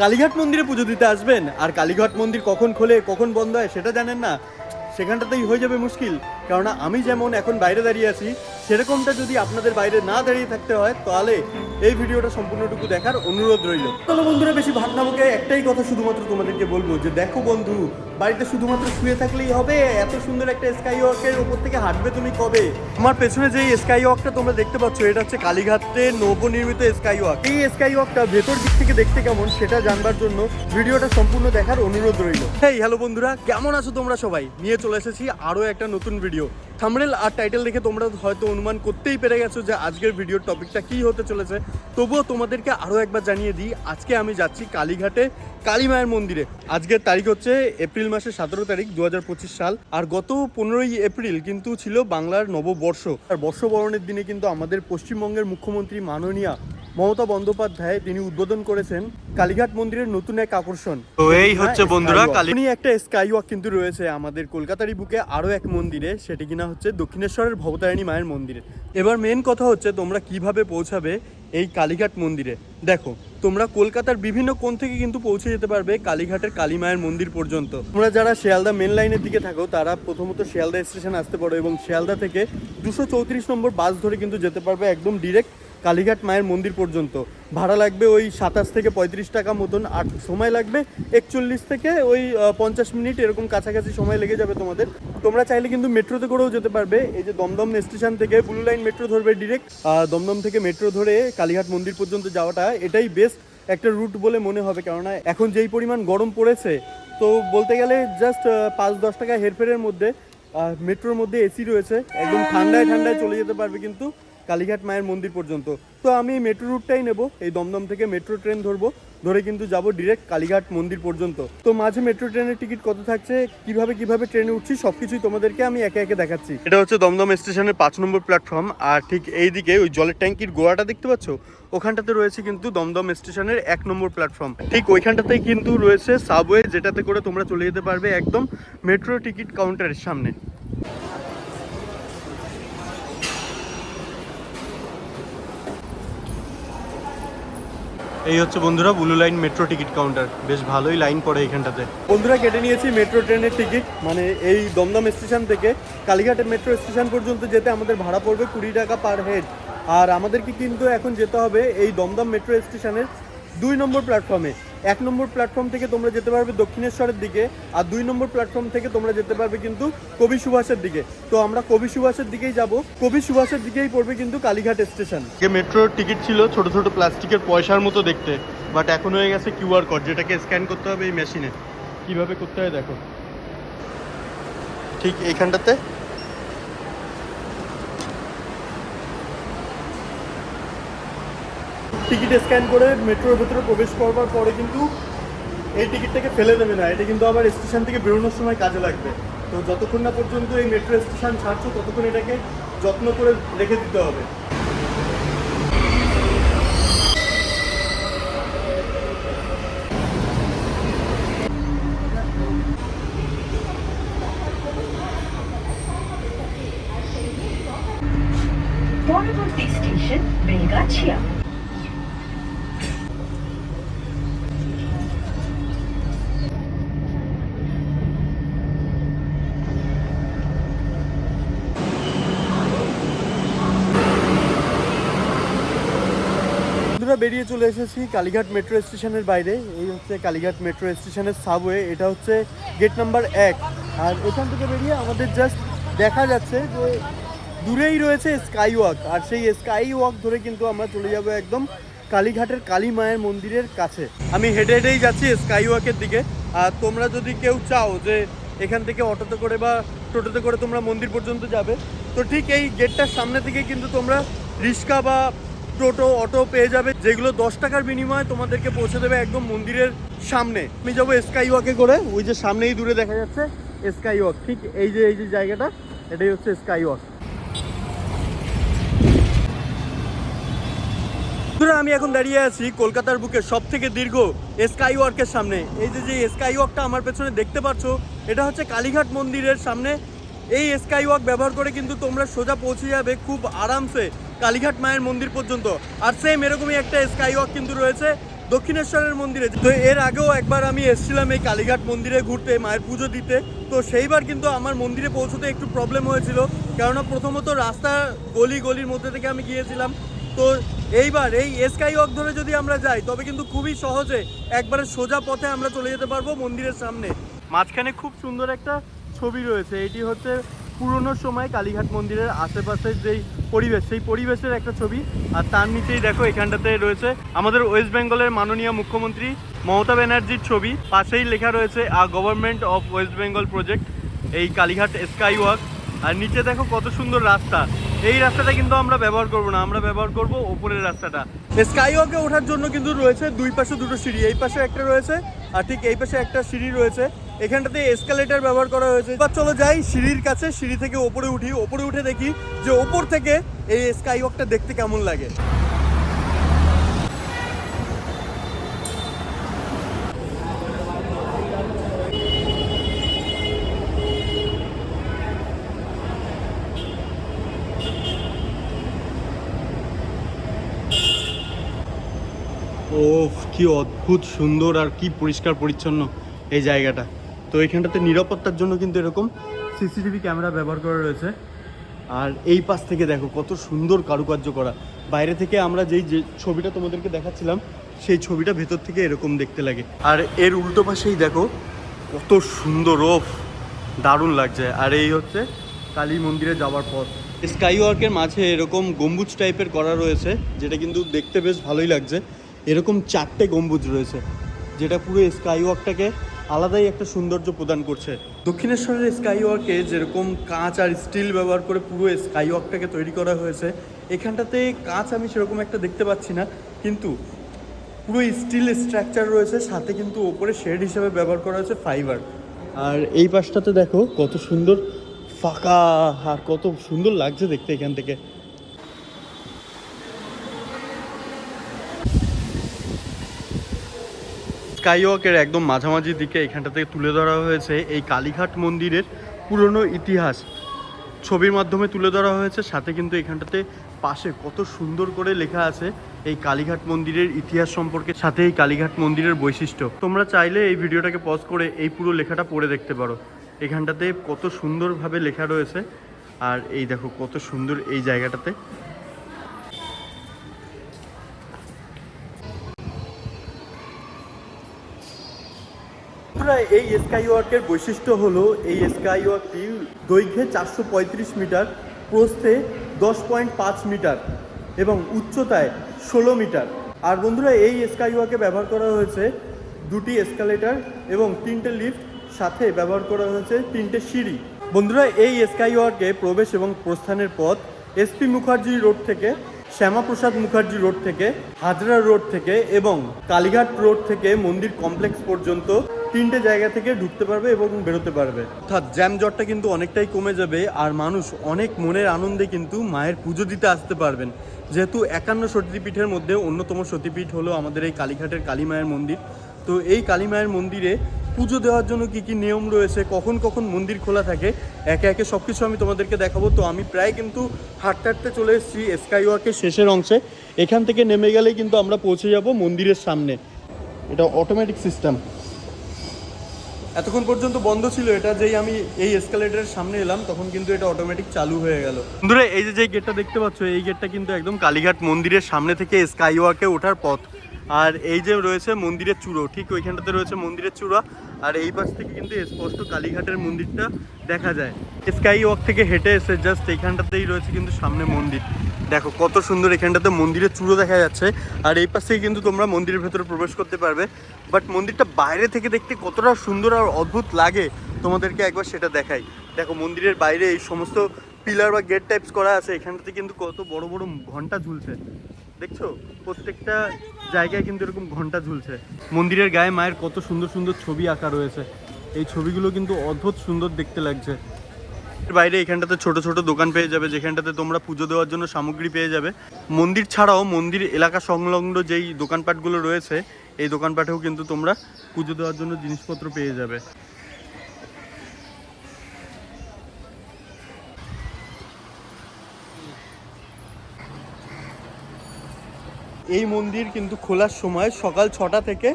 কালীঘাট মন্দিরে পুজো দিতে আসবেন। আর কালীঘাট মন্দির কখন খোলে, কখন বন্ধ হয়, সেটা জানেন না। সেখানটাতেই হয়ে যাবে মুশকিল। কেননা আমি যেমন এখন বাইরে দাঁড়িয়ে আছি সেরকমটা যদি আপনাদের বাইরে না দাঁড়িয়ে থাকতে হয়, তাহলে এই ভিডিওটা সম্পূর্ণটুকু দেখার অনুরোধ রইল। চলো বন্ধুরা, বেশি ভাবনামুখে একটাই কথা শুধুমাত্র তোমাদেরকে বলব যে দেখো বন্ধু, বাড়িতে শুধুমাত্র শুয়ে থাকলেই হবে, এত সুন্দর একটা স্কাই ওয়াকের ওপর থেকে হাঁটবে তুমি কবে? আমার পেছনে যে স্কাই ওয়াকটা তোমরা দেখতে পাচ্ছ, এটা হচ্ছে কালীঘাটে নবনির্মিত স্কাই ওয়াক এই স্কাই ওয়াকটা ভেতর দিক থেকে দেখতে কেমন, সেটা জানবার জন্য ভিডিওটা সম্পূর্ণ দেখার অনুরোধ রইল। হ্যাঁ হ্যালো বন্ধুরা, কেমন আছো তোমরা সবাই? নিয়ে চলে এসেছি আরও একটা নতুন ভিডিও থামরেল, আর টাইটেল দেখে তোমরা হয়তো অনুমান করতেই পেরে গেছো যে আজকের ভিডিওর টপিকটা কি হতে চলেছে। তবুও তোমাদেরকে আরও একবার জানিয়ে দিই, আজকে আমি যাচ্ছি কালীঘাটে, কালী মায়ের মন্দিরে। আজকের তারিখ হচ্ছে এপ্রিল মাসের সতেরো তারিখ দু হাজার পঁচিশ সাল। আর গত পনেরোই এপ্রিল কিন্তু ছিল বাংলার নববর্ষ। আর বর্ষবরণের দিনে কিন্তু আমাদের পশ্চিমবঙ্গের মুখ্যমন্ত্রী মাননীয়া মমতা বন্দ্যোপাধ্যায় তিনি উদ্বোধন করেছেন কালীঘাট মন্দিরের নতুন এক আকর্ষণ। তো এই হচ্ছে বন্ধুরা কালী একটা স্কাই ওয়াক কিন্তু রয়েছে আমাদের কলকাতারই বুকে আরও এক মন্দিরে সেটি কিনা হচ্ছে দক্ষিণেশ্বরের ভবতারিণী মায়ের মন্দিরে। এবার মেন কথা হচ্ছে তোমরা কীভাবে পৌঁছাবে এই কালীঘাট মন্দিরে। দেখো তোমরা কলকাতার বিভিন্ন কোণ থেকে কিন্তু পৌঁছে যেতে পারবে কালীঘাটের কালী মায়ের মন্দির পর্যন্ত। তোমরা যারা শিয়ালদা মেন লাইনের দিকে থাকো তারা প্রথমত শিয়ালদা স্টেশন আসতে পারো এবং শিয়ালদা থেকে দুশো চৌত্রিশ নম্বর বাস ধরে কিন্তু যেতে পারবে একদম ডিরেক্ট কালীঘাট মায়ের মন্দির পর্যন্ত। ভাড়া লাগবে ওই সাতাশ থেকে পঁয়ত্রিশ টাকা মতন। আর সময় লাগবে একচল্লিশ থেকে ওই পঞ্চাশ মিনিট, এরকম কাছাকাছি সময় লেগে যাবে তোমাদের। তোমরা চাইলে কিন্তু মেট্রোতে করেও যেতে পারবে। এই যে দমদম স্টেশন থেকে ব্লু লাইন মেট্রো ধরবে ডিরেক্ট দমদম থেকে মেট্রো ধরে কালীঘাট মন্দির পর্যন্ত যাওয়াটা এটাই বেস্ট একটা রুট বলে মনে হবে। কেননা এখন যেই পরিমাণ গরম পড়েছে, তো বলতে গেলে জাস্ট পাঁচ দশ টাকা হেরফেরের মধ্যে মেট্রোর মধ্যে এসি রয়েছে। একদম ঠান্ডায় ঠান্ডায় চলে যেতে পারবে কিন্তু কালীঘাট মায়ের মন্দির পর্যন্ত। তো আমি মেট্রো রুটটাই নেব, এই দমদম থেকে মেট্রো ট্রেন ধরবো, ধরে কিন্তু যাব ডিরেক্ট কালীঘাট মন্দির পর্যন্ত। তো মাঝে মেট্রো ট্রেনের টিকিট কত থাকছে, কীভাবে কীভাবে ট্রেনে উঠছি, সবকিছুই তোমাদেরকে আমি একে একে দেখাচ্ছি। এটা হচ্ছে দমদম স্টেশনের পাঁচ নম্বর প্ল্যাটফর্ম আর ঠিক এই দিকে ওই জলের ট্যাঙ্কির গোয়াটা দেখতে পাচ্ছ? ওখানটাতে রয়েছে কিন্তু দমদম স্টেশনের এক নম্বর প্ল্যাটফর্ম ঠিক ওইখানটাতেই কিন্তু রয়েছে সাবওয়ে যেটাতে করে তোমরা চলে যেতে পারবে একদম মেট্রো টিকিট কাউন্টারের সামনে। এই হচ্ছে বন্ধুরা blue line metro ticket counter. বেশ ভালোই লাইন পড়ে এখানটাতে বন্ধুরা, কেটে নিয়েছি মেট্রো ট্রেনের টিকিট। মানে এই দমদম স্টেশন থেকে কালীঘাটের মেট্রো স্টেশন পর্যন্ত যেতে আমাদের ভাড়া পড়বে কুড়ি টাকা পার হেড। আর আমাদেরকে কিন্তু এখন যেতে হবে এই দমদম মেট্রো স্টেশনের দুই নম্বর প্ল্যাটফর্মে। এক নম্বর প্ল্যাটফর্ম থেকে তোমরা যেতে পারবে দক্ষিণেশ্বরের দিকে আর দুই নম্বর প্ল্যাটফর্ম থেকে তোমরা যেতে পারবে কিন্তু কবি সুভাষের দিকে। তো আমরা কবি সুভাষের দিকেই যাব। কবি সুভাষের দিকেই পড়বে কিন্তু কালীঘাট স্টেশন। যে মেট্রোর টিকিট ছিল ছোট ছোট প্লাস্টিকের পয়সার মতো দেখতে বাট এখন হয়ে গেছে কিউআর কোড যেটাকে স্ক্যান করতে হবে এই মেশিনে কীভাবে করতে হয় দেখো। ঠিক এইখানটাতে? টিকিট স্ক্যান করে মেট্রোর ভেতরে প্রবেশ করবার পরে কিন্তু এই টিকিটটাকে ফেলে দেবে না। এটা কিন্তু আবার স্টেশন থেকে বেরোনোর সময় কাজে লাগবে। তো যতক্ষণ না পর্যন্ত এই মেট্রো স্টেশন ছাড়ছো, ততক্ষণ এটাকে যত্ন করে রেখে দিতে হবে। পরবর্তী স্টেশন, বেলগাছিয়া। বেরিয়ে চলে এসেছি কালীঘাট মেট্রো স্টেশনের বাইরে। এই হচ্ছে কালীঘাট মেট্রো স্টেশনের সাবওয়ে এটা হচ্ছে গেট নাম্বার এক। আর এখান থেকে বেরিয়ে আমাদের জাস্ট দেখা যাচ্ছে যে দূরেই রয়েছে স্কাই ওয়াক আর সেই স্কাই ওয়াক ধরে কিন্তু আমরা চলে যাব একদম কালীঘাটের কালী মায়ের মন্দিরের কাছে। আমি হেঁটে হেঁটেই যাচ্ছি স্কাই ওয়াকের দিকে। আর তোমরা যদি কেউ চাও যে এখান থেকে অটোতে করে বা টোটোতে করে তোমরা মন্দির পর্যন্ত যাবে, তো ঠিক এই গেটটার সামনে থেকে কিন্তু তোমরা রিক্সা বা টোটো, অটো পেয়ে যাবে, যেগুলো দশ টাকার বিনিময়ে তোমাদেরকে পৌঁছে দেবে একদম মন্দিরের সামনে। আমি যাব স্কাই ওয়াকে করে, ওই যে সামনেই দূরে দেখা যাচ্ছে স্কাই ওয়াক ঠিক এই যে এই যে জায়গাটা, এটাই হচ্ছে স্কাই ওয়াক আমি এখন দাঁড়িয়ে আছি কলকাতার বুকে সব থেকে দীর্ঘ স্কাই ওয়ার্কের সামনে। এই যে যে স্কাই ওয়াকটা আমার পেছনে দেখতে পাচ্ছ, এটা হচ্ছে কালীঘাট মন্দিরের সামনে। এই স্কাই ওয়াক ব্যবহার করে কিন্তু তোমরা সোজা পৌঁছে যাবে খুব আরামসে। কালীঘাট মায়ের মন্দির পর্যন্ত। আর সেম এরকমই একটা স্কাই ওয়াক কিন্তু রয়েছে দক্ষিণেশ্বরের মন্দিরে। তো এর আগেও একবার আমি এসেছিলাম এই কালীঘাট মন্দিরে ঘুরতে, মায়ের পুজো দিতে। তো সেইবার কিন্তু আমার মন্দিরে পৌঁছতে একটু প্রবলেম হয়েছিল। কেননা প্রথমত রাস্তা গলি গলির মধ্যে থেকে আমি গিয়েছিলাম। তো এইবার এই স্কাই ওয়াক ধরে যদি আমরা যাই, তবে কিন্তু খুবই সহজে একবারে সোজা পথে আমরা চলে যেতে পারব মন্দিরের সামনে। মাঝখানে খুব সুন্দর একটা ছবি রয়েছে। এটি হচ্ছে পুরনো সময় কালীঘাট মন্দিরের আশেপাশের যেই পরিবেশ, সেই পরিবেশের একটা ছবি। আর তার নিচেই দেখো, এখানটাতে রয়েছে আমাদের ওয়েস্ট বেঙ্গলের মাননীয় মুখ্যমন্ত্রী মমতা ব্যানার্জির ছবি। পাশেই লেখা রয়েছে, a government of west Bengal project এই কালীঘাট স্কাই ওয়াক আর নিচে দেখো কত সুন্দর রাস্তা। এই রাস্তাটা কিন্তু আমরা ব্যবহার করব না, আমরা ব্যবহার করব ওপরের রাস্তাটা। স্কাই ওয়াকে ওঠার জন্য কিন্তু রয়েছে দুই পাশে দুটো সিঁড়ি, এই পাশে একটা রয়েছে, আর ঠিক এই পাশে একটা সিঁড়ি রয়েছে। এখানটাতে এসকালেটার ব্যবহার করা হয়েছে। এবার চলো যাই সিঁড়ির কাছে। সিঁড়ি থেকে ওপরে উঠি। ওপরে উঠে দেখি যে ওপর থেকে এই স্কাই ওয়াকটা দেখতে কেমন লাগে। ও কি অদ্ভুত সুন্দর আর কি পরিষ্কার পরিচ্ছন্ন এই জায়গাটা। তো এখানটাতে নিরাপত্তার জন্য কিন্তু এরকম সিসিটিভি ক্যামেরা ব্যবহার করা রয়েছে। আর এই পাশ থেকে দেখো কত সুন্দর কারুকার্য করা। বাইরে থেকে আমরা যেই যে ছবিটা তোমাদেরকে দেখাচ্ছিলাম, সেই ছবিটা ভেতর থেকে এরকম দেখতে লাগে। আর এর উল্টো পাশেই দেখো কত সুন্দর ওফ দারুণ লাগছে। আর এই হচ্ছে কালী মন্দিরে যাওয়ার পথ। স্কাই ওয়ার্কের মাঝে এরকম গম্বুজ টাইপের করা রয়েছে, যেটা কিন্তু দেখতে বেশ ভালোই লাগছে। এরকম চারটে গম্বুজ রয়েছে, যেটা পুরো স্কাই ওয়াকটাকে আলাদাই একটা সৌন্দর্য প্রদান করছে। দক্ষিণেশ্বরের স্কাই ওয়াকে যেরকম কাঁচ আর স্টিল ব্যবহার করে পুরো স্কাই ওয়াকটাকে তৈরি করা হয়েছে এখানটাতে কাঁচ আমি সেরকম একটা দেখতে পাচ্ছি না কিন্তু পুরো স্টিল স্ট্রাকচার রয়েছে সাথে কিন্তু ওপরে শেড হিসেবে ব্যবহার করা হয়েছে ফাইবার। আর এই পাশটাতে দেখো কত সুন্দর ফাঁকা আর কত সুন্দর লাগছে দেখতে এখান থেকে। স্কাই ওয়াকের একদম মাঝামাঝি দিকে এখানটা থেকে তুলে ধরা হয়েছে এই কালীঘাট মন্দিরের পুরনো ইতিহাস। ছবির মাধ্যমে তুলে ধরা হয়েছে, সাথে কিন্তু এখানটাতে পাশে কত সুন্দর করে লেখা আছে এই কালীঘাট মন্দিরের ইতিহাস সম্পর্কে, সাথে এই কালীঘাট মন্দিরের বৈশিষ্ট্য। তোমরা চাইলে এই ভিডিওটাকে পজ করে এই পুরো লেখাটা পড়ে দেখতে পারো। এখানটাতে কত সুন্দরভাবে লেখা রয়েছে। আর এই দেখো কত সুন্দর এই জায়গাটাতে এই স্কাই ওয়ার্কের বৈশিষ্ট্য হলো এই স্কাই ওয়ার্কটি দৈর্ঘ্যে চারশো পঁয়ত্রিশ মিটার, প্রস্থে দশ পয়েন্ট পাঁচ মিটার এবং উচ্চতায় ষোলো মিটার। আর বন্ধুরা, এই স্কাই ওয়াকে ব্যবহার করা হয়েছে দুটি এসকালেটর এবং তিনটে লিফট সাথে ব্যবহার করা হয়েছে তিনটে সিঁড়ি। বন্ধুরা, এই স্কাই ওয়ার্কে প্রবেশ এবং প্রস্থানের পথ এসপি মুখার্জি রোড থেকে, শ্যামাপ্রসাদ মুখার্জি রোড থেকে, হাজরা রোড থেকে এবং কালীঘাট রোড থেকে মন্দির কমপ্লেক্স পর্যন্ত তিনটে জায়গা থেকে ঢুকতে পারবে এবং বেরোতে পারবে। অর্থাৎ জ্যাম জটটা কিন্তু অনেকটাই কমে যাবে আর মানুষ অনেক মনের আনন্দে কিন্তু মায়ের পুজো দিতে আসতে পারবেন। যেহেতু একান্ন সতীপীঠের মধ্যে অন্যতম সতীপীঠ হলো আমাদের এই কালীঘাটের কালী মায়ের মন্দির। তো এই কালী মায়ের মন্দিরে পুজো দেওয়ার জন্য কি কি নিয়ম রয়েছে, কখন কখন মন্দির খোলা থাকে, একে একে সব কিছু আমি তোমাদেরকে দেখাবো। তো আমি প্রায় কিন্তু হাঁটতে হাঁটতে চলে এসেছি স্কাই ওয়াকের শেষের অংশে। এখান থেকে নেমে গেলেই কিন্তু আমরা পৌঁছে যাব মন্দিরের সামনে। এটা অটোমেটিক সিস্টেম এতক্ষণ পর্যন্ত বন্ধ ছিল এটা, যেই আমি এই এসকালেটরের সামনে এলাম, তখন কিন্তু এটা অটোমেটিক চালু হয়ে গেল। বন্ধুরা, এই যে যে গেটটা দেখতে পাচ্ছ, এই গেটটা কিন্তু একদম কালীঘাট মন্দিরের সামনে থেকে স্কাই ওয়াকে ওঠার পথ। আর এই যে রয়েছে মন্দিরের চূড়ো, ঠিক ওইখানটাতে রয়েছে মন্দিরের চূড়া। আর এই পাশ থেকে কিন্তু স্পষ্ট কালীঘাটের মন্দিরটা দেখা যায়। স্কাই ওয়াক থেকে হেঁটে এসে জাস্ট এইখানটাতেই রয়েছে কিন্তু সামনে মন্দির। দেখো, কত সুন্দর এখানটাতে মন্দিরের চূড়ো দেখা যাচ্ছে। আর এই থেকে কিন্তু তোমরা মন্দিরের ভেতরে প্রবেশ করতে পারবে। বাট মন্দিরটা বাইরে থেকে দেখতে কতটা সুন্দর আর অদ্ভুত লাগে। তোমাদেরকে একবার সেটা দেখাই। দেখো, মন্দিরের বাইরে এই সমস্ত পিলার বা গেট টাইপস করা আছে। এখানটাতে কিন্তু কত বড় বড় ঘণ্টা ঝুলছে। দেখছ? প্রত্যেকটা জায়গায় কিন্তু এরকম ঘণ্টা ঝুলছে। মন্দিরের গায়ে মায়ের কত সুন্দর সুন্দর ছবি আঁকা রয়েছে। এই ছবিগুলো কিন্তু অদ্ভুত সুন্দর দেখতে লাগছে। বাইরে এখানটাতে ছোট ছোট দোকান পেয়ে যাবে, যেখানটাতে তোমরা পুজো দেওয়ার জন্য সামগ্রী পেয়ে যাবে। মন্দির ছাড়াও মন্দির এলাকা সংলগ্ন যেই দোকানপাটগুলো রয়েছে, এই দোকানপাটেও কিন্তু তোমরা পুজো দেওয়ার জন্য জিনিসপত্র পেয়ে যাবে। এই মন্দির কিন্তু খোলার সময় সকাল ছটা থেকে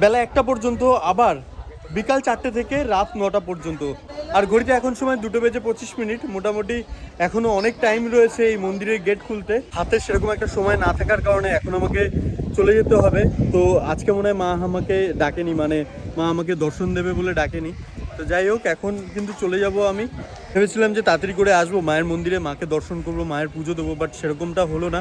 বেলা একটা পর্যন্ত আবার বিকাল চারটে থেকে রাত নটা পর্যন্ত। আর ঘড়িতে এখন সময় দুটো বেজে পঁচিশ মিনিট। মোটামুটি এখনও অনেক টাইম রয়েছে এই মন্দিরের গেট খুলতে। হাতে সেরকম একটা সময় না থাকার কারণে এখন আমাকে চলে যেতে হবে। তো আজকে মনে হয় মা আমাকে ডাকেনি মানে মা আমাকে দর্শন দেবে বলে ডাকেনি। তো যাই হোক, এখন কিন্তু চলে যাব আমি। ভেবেছিলাম যে তাড়াতাড়ি করে আসব, মায়ের মন্দিরে মাকে দর্শন করব, মায়ের পুজো দেবো বাট সেরকমটা হলো না।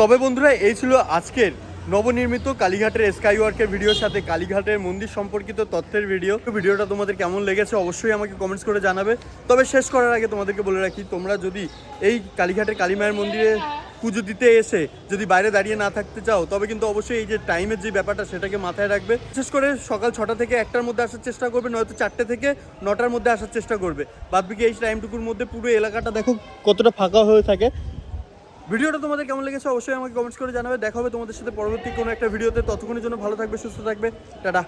তবে বন্ধুরা, এই ছিল আজকের নবনির্মিত কালীঘাটের স্কাই ওয়ার্কের ভিডিওর সাথে কালীঘাটের মন্দির সম্পর্কিত তথ্যের ভিডিও। ভিডিওটা তোমাদের কেমন লেগেছে অবশ্যই আমাকে কমেন্টস করে জানাবে। তবে শেষ করার আগে তোমাদেরকে বলে রাখি, তোমরা যদি এই কালীঘাটের কালী মায়ের মন্দিরে পুজো দিতে এসে যদি বাইরে দাঁড়িয়ে না থাকতে চাও, তবে কিন্তু অবশ্যই এই যে টাইমের যে ব্যাপারটা সেটাকে মাথায় রাখবে। বিশেষ করে সকাল ছটা থেকে একটার মধ্যে আসার চেষ্টা করবে, নয়তো চারটে থেকে নটার মধ্যে আসার চেষ্টা করবে। বাদবিকে এই টাইমটুকুর মধ্যে পুরো এলাকাটা দেখো কতটা ফাঁকা হয়ে থাকে। ভিডিওটা তোমাদের কেমন লেগেছে অবশ্যই আমাকে কমেন্টস করে জানাবে। দেখা হবে তোমাদের সাথে পরবর্তী কোনো একটা ভিডিওতে। ততক্ষণের জন্য ভালো থাকবে, সুস্থ থাকবে। টাটা।